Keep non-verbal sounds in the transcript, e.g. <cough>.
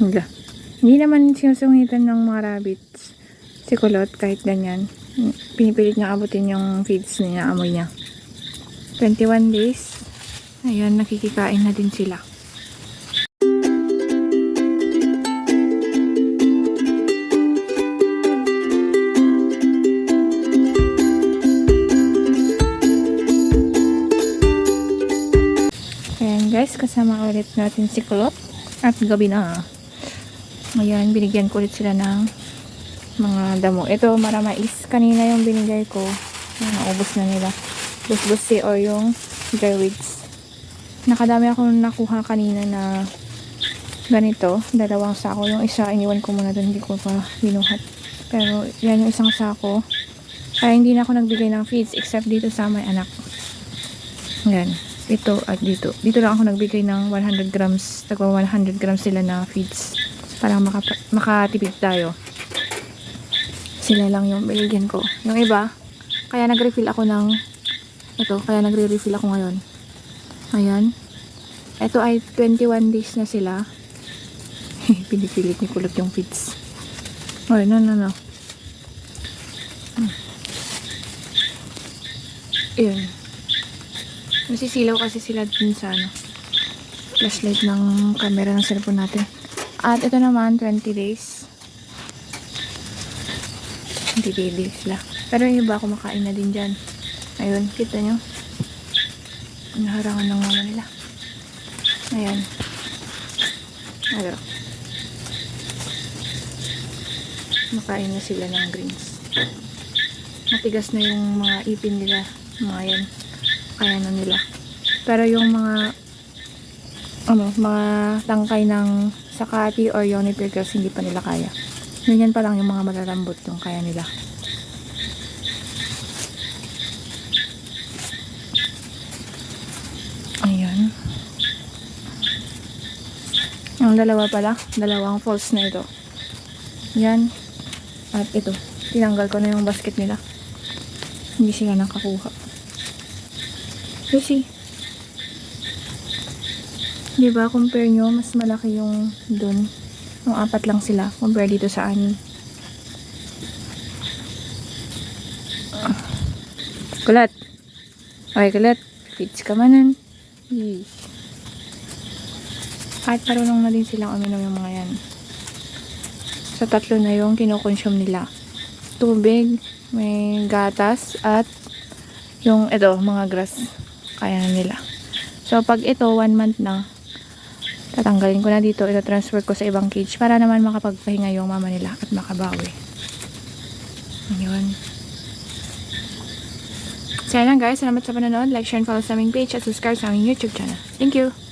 Hangga. Hindi naman sinusungitan ng mga rabbits. Si Kulot, kahit ganyan. Pinipilit niya abutin yung feeds niya, amoy niya. 21 days. Ayan, nakikikain na din sila. Ayan guys, kasama ulit natin si Kulot. At gabi na. Ayan, binigyan ko ulit sila ng mga damo. Ito, maramais. Kanina yung binigay ko. Naubos na nila. Busbusi o yung dry weeds. Nakadami ako nakuha kanina na ganito. Dalawang sako. Yung isa, iniwan ko muna doon. Hindi ko pa binuhat. Pero, yan yung isang sako. Kaya hindi na ako nagbigay ng feeds except dito sa may anak. Yan. Ito at dito. Dito lang ako nagbigay ng 100 grams. Tagwa 100 grams sila na feeds. Para maka, makatipid tayo. Sila lang yung binigyan ko. Yung iba, kaya nag-refill ako ng ito, kaya nagre-refill ako ngayon. Ayan. Ito ay 21 days na sila. <laughs> Pinipilit ni kulot yung feeds. Ay, no, no, no. Ayun. Nasisilaw kasi sila dun sa ano, flashlight ng camera ng cellphone natin. At ito naman, 20 days. 20 days sila. Pero yung iba kumakain na din dyan. Ayun, kita nyo. Naharangan ng mama nila. Ayan. Ayun. Makain na sila ng greens. Matigas na yung mga ipin nila. Mga yan kaya na nila. Pero yung mga ano, mga tangkay ng sakati or yoni pickles hindi pa nila kaya. Ganyan pa lang yung mga malalambot yung kaya nila. Ayan. Ang dalawa pala, dalawang falls na ito. Yan. At ito, tinanggal ko na yung basket nila. Hindi sila nakakuha. Kasi, di ba, compare nyo, mas malaki yung dun. Yung apat lang sila, compare dito sa anin. Kulat. Okay, kulat. Fits ka manan. Yeesh. Kahit marunong na din silang uminom yung mga yan. Sa tatlo na yung kinokonsume nila. Tubig, may gatas, at yung ito, mga grass kaya nila. So, pag ito, one month na, tatanggalin ko na dito, ito transfer ko sa ibang cage para naman makapagpahinga yung mama nila at makabawi. Ayun. So, lang guys. Salamat sa panonood. Like, share, and follow sa aming page at subscribe sa aming YouTube channel. Thank you!